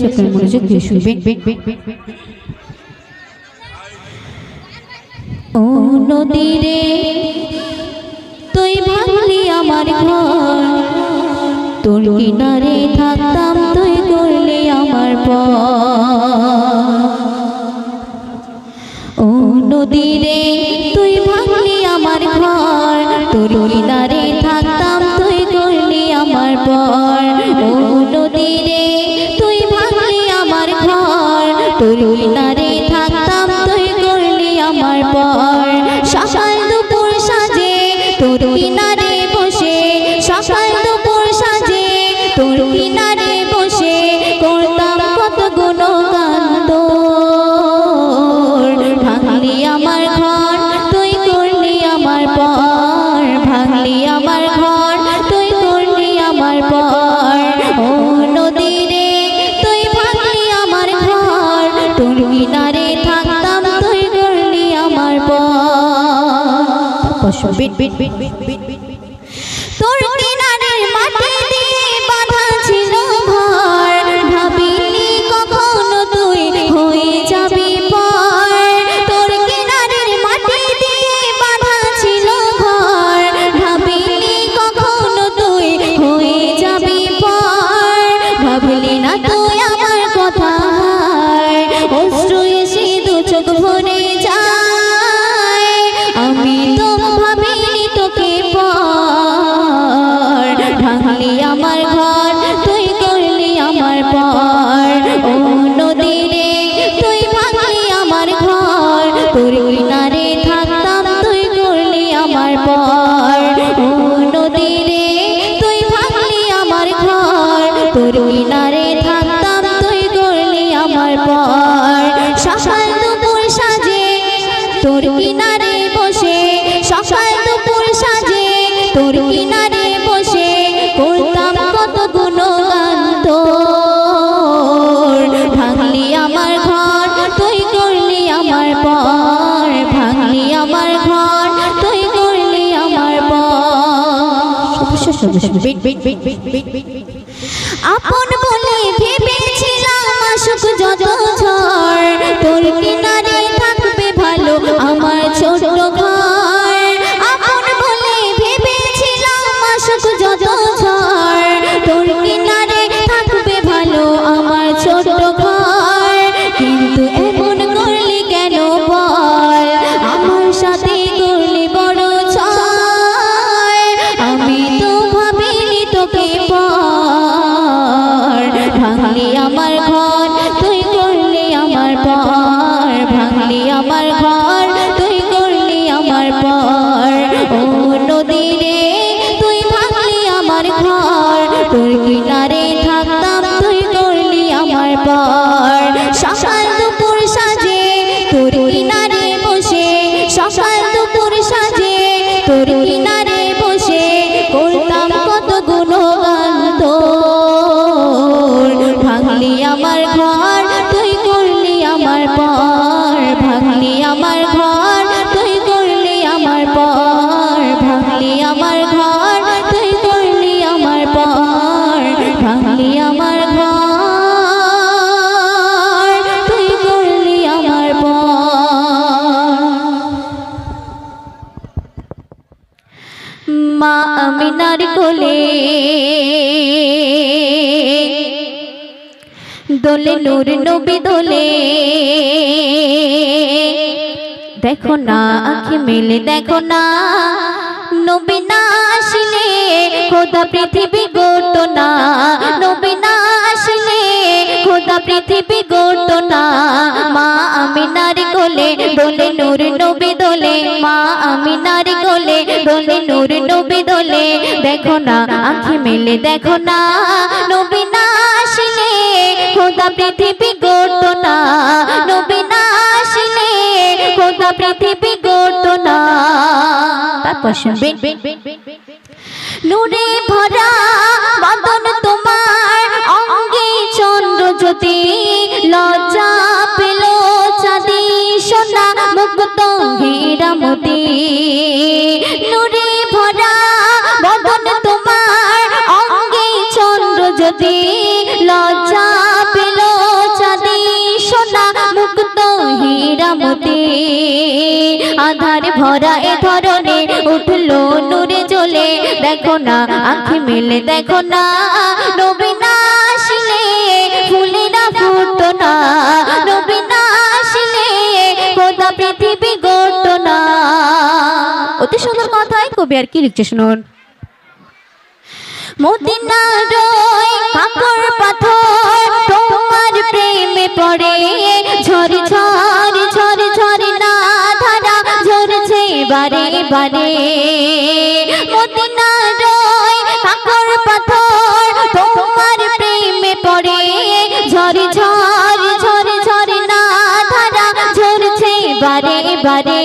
রয়েছে আপনার মনোযোগ দিয়ে শুনবেন। ও নদীরে, তুই ভাঙলি আমার ঘর। তোর কিনারে থাকতাম, তুই করলি আমার পর തൊരുങ്ങിട beat beat beat beat beat তোর কিনারে বসে সকাল দুপুর সাজে তোর কিনারে বসে করতাম কত গুণগান আমার আমার আপন বলে ভেবে তোর না মা আমিনার কোলে। দোলে নূর নবী দোলে। দেখো না আখি মেলে, দেখো না নবী না আসলে খোদা পৃথিবী গড়ত না। নবী না আসলে খোদা পৃথিবী গড়ত না। মা আমিনার কোলে, দোলে নূর নবী দোলে। মা আমিনার কোলে নূর নবী দোলে, দেখো না আঁখি মেলে, দেখো না নবী না আসলে, খোদা পৃথিবী গড়ত না। নবী না আসলে, খোদা পৃথিবী গড়ত না। তারপর শুনবেন। নূরে ভরা বদন তোমার, অঙ্গে চন্দ্র জ্যোতি, লজ্জা পেল চাঁদি, সোনা মুক্ত হীরামতি নূরে আধার ভরা এ ধরনে উঠল নূরে জ্বলে দেখো না, আঁখি মেলে দেখো না পৃথিবী না। কবি আর কি লিখছে শুনুন। মদিনার বারে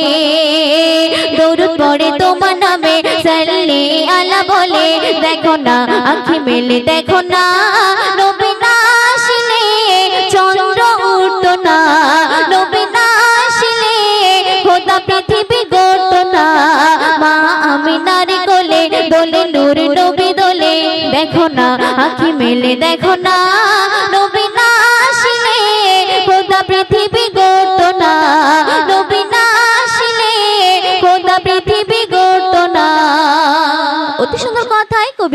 দৌড় পড়ে তোমার নামে সাল্লি আলা বলে, দেখো না, আঁখি মেলে দেখো না, নবী না আসলে চন্দ্র উঠতো না, নবী না আসলে খোদা পৃথিবী গড়তো না। মা আমি নারী কোলে দোলে, নূর নবী দোলে, দেখো না, আঁখি মেলে দেখো না, নবী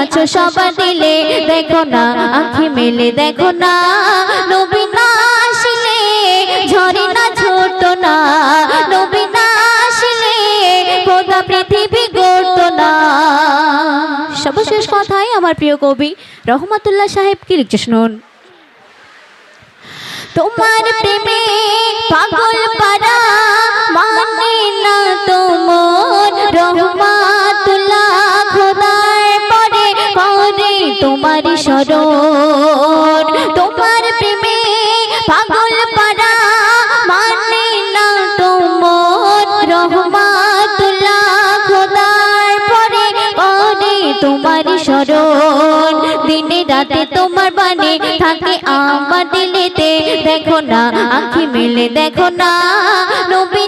আছো সবার দিলে দেখো না, আঁখি মেলে দেখো না। নবী না আসলে ঝরে না ছোট না। নবী না আসলে পৃথিবী গড়তো না। সর্বশেষ আমার প্রিয় কবি রহমতুল্লাহ সাহেব কি লিখছে শুনুন? তোমার প্রেমে পাগল আমার দিলেতে দেখো না আঁখি মেলে দেখো না নবী